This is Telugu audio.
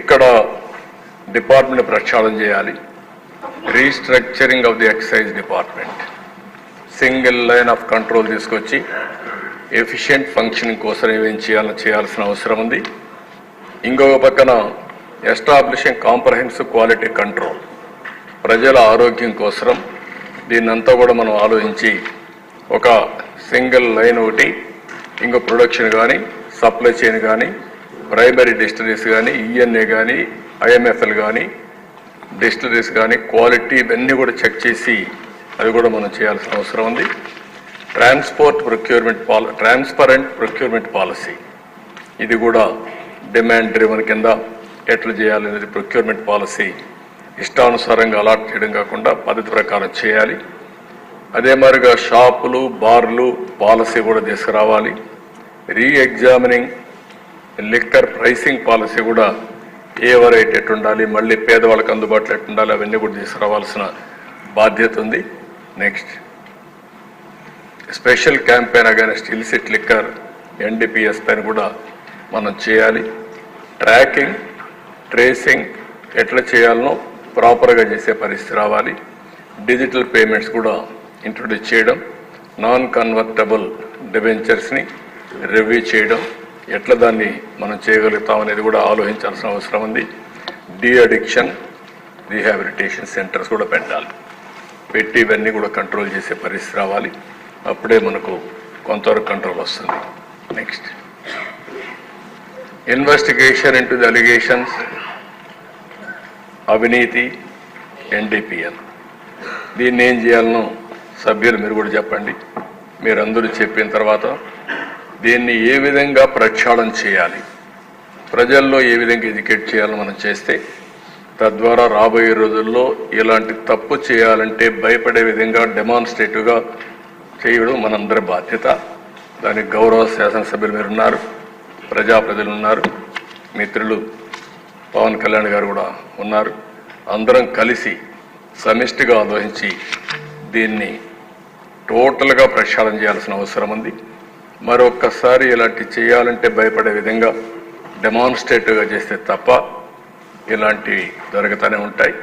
ఇక్కడ డిపార్ట్మెంట్ ప్రక్షాళన చేయాలి. Restructuring of the excise department. Single line of control తీసుకొచ్చి ఎఫిషియెంట్ ఫంక్షనింగ్ కోసం ఏమేం చేయాలో చేయాల్సిన అవసరం ఉంది. ఇంకొక పక్కన ఎస్టాబ్లిషింగ్ కాంప్రహెన్సివ్ క్వాలిటీ కంట్రోల్. ప్రజల ఆరోగ్యం కోసం దీన్నంతా కూడా మనం ఆలోచించి ఒక సింగిల్ లైన్ ఒకటి ఇంకో ప్రొడక్షన్ కానీ సప్లై చైన్ కానీ ప్రైమరీ డిస్టరీస్ కానీ ఈఎన్ఏ కానీ ఐఎంఎఫ్ఎల్ కానీ డిస్టరీస్ కానీ క్వాలిటీ ఇవన్నీ కూడా చెక్ చేసి అవి కూడా మనం చేయాల్సిన అవసరం ఉంది. ట్రాన్స్పోర్ట్ ప్రొక్యూర్మెంట్ పాల ట్రాన్స్పరెంట్ ప్రొక్యూర్మెంట్ పాలసీ. ఇది కూడా డిమాండ్ డ్రివన్ కింద ఎట్లా చేయాలనేది ప్రొక్యూర్మెంట్ పాలసీ ఇష్టానుసారంగా అలాట్ చేయడం కాకుండా పద్ధతి ప్రకారం చేయాలి. అదే మాదిరిగా షాపులు బార్లు పాలసీ కూడా తీసుకురావాలి. Reexamining liquor pricing policy కూడా ఏ వెరైటీ ఎట్టు ఉండాలి మళ్ళీ పేదవాళ్ళకి అందుబాటులో ఎట్టు ఉండాలి అవన్నీ కూడా తీసుకురావాల్సిన బాధ్యత ఉంది. Next special campaign against illicit liquor NDPS పైన కూడా మనం చేయాలి. ట్రాకింగ్ ట్రేసింగ్ ఎట్లా చేయాలనో ప్రాపర్గా చేసే పరిస్థితి రావాలి. డిజిటల్ పేమెంట్స్ కూడా ఇంట్రొడ్యూస్ చేయడం. నాన్ కన్వర్టబుల్ డిబెంచర్స్ని రివ్యూ చేయడం. ఎట్లా దాన్ని మనం చేయగలుగుతాం అనేది కూడా ఆలోచించాల్సిన అవసరం ఉంది. డి అడిక్షన్ రీహాబిలిటేషన్ సెంటర్స్ కూడా పెట్టాలి. పెట్టి ఇవన్నీ కూడా కంట్రోల్ చేసే పరిస్థితి రావాలి. అప్పుడే మనకు కొంతవరకు కంట్రోల్ వస్తుంది. Next. Investigation into the allegations అవినీతి ఎన్డీపీఎల్. దీన్ని ఏం చేయాలనో సభ్యులు మీరు కూడా చెప్పండి. మీరందరూ చెప్పిన తర్వాత దీన్ని ఏ విధంగా ప్రక్షాళన చేయాలి? ప్రజల్లో ఏ విధంగా ఎడ్యుకేట్ చేయాలో మనం చేస్తే? తద్వారా రాబోయే రోజుల్లో ఇలాంటి తప్పు చేయాలంటే భయపడే విధంగా డెమాన్స్ట్రేటివ్గా చేయడం మనందరి బాధ్యత. దానికి గౌరవ శాసనసభ్యులు మీరు ఉన్నారు ప్రజాప్రజలు ఉన్నారు మిత్రులు పవన్ కళ్యాణ్ గారు కూడా ఉన్నారు. అందరం కలిసి సమిష్టిగా ఆలోచించి దీన్ని టోటల్గా ప్రక్షాళన చేయాల్సిన అవసరం ఉంది. మరొక్కసారి ఇలాంటి చేయాలంటే భయపడే విధంగా డెమాన్స్ట్రేటివ్గా చేస్తే తప్ప ఇలాంటివి జరుగుతూనే ఉంటాయి.